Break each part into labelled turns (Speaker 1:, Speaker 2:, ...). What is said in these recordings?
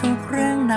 Speaker 1: ทุกเรื่องใน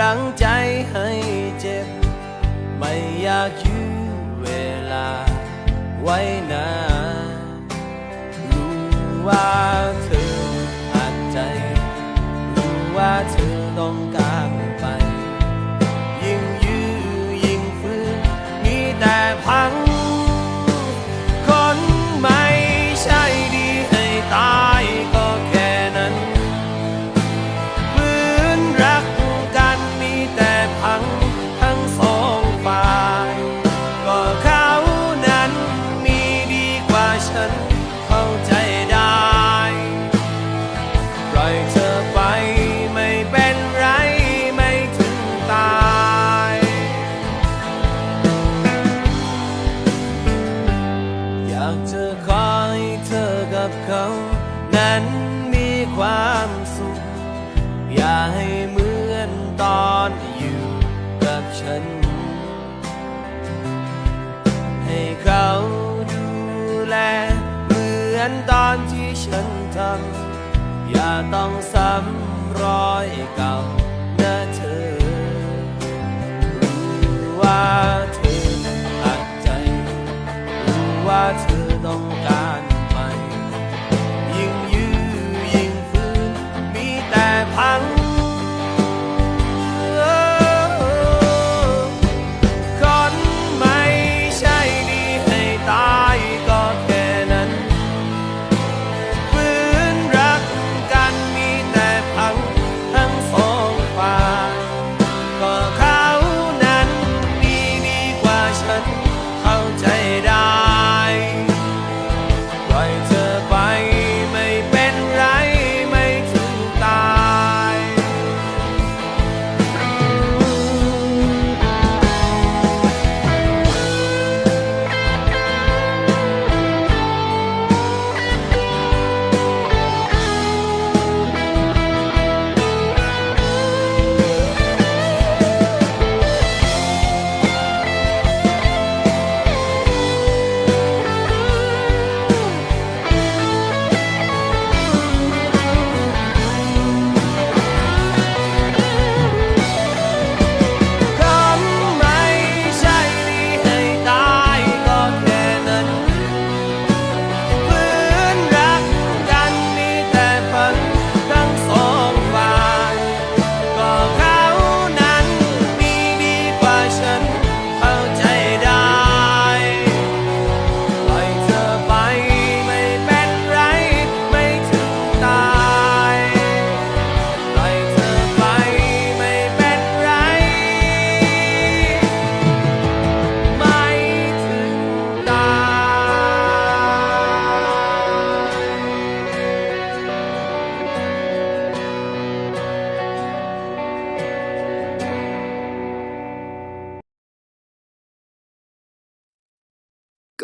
Speaker 2: รั
Speaker 3: งใจให้เจ็บ ไม่อยากยื้อเวลาไว้นานรู้ว่า อนตอนที่ฉันทำอย่าต้องซ้ำรอยเก่านะเธอ รู้ว่าเธออัดใจ รู้ว่าเธอต้อง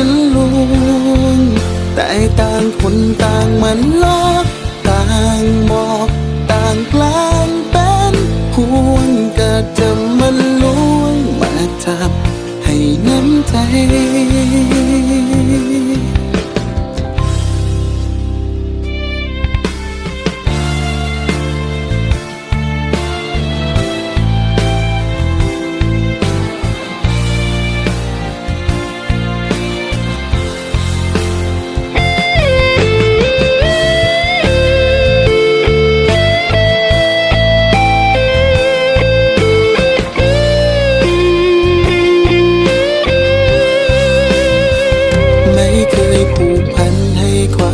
Speaker 4: ันลวงแต่ต่างคนต่างมันลอกต่างบอกต่างกลางเป็นห่วงก็จะมันลวงมาจับให้น้ำใจ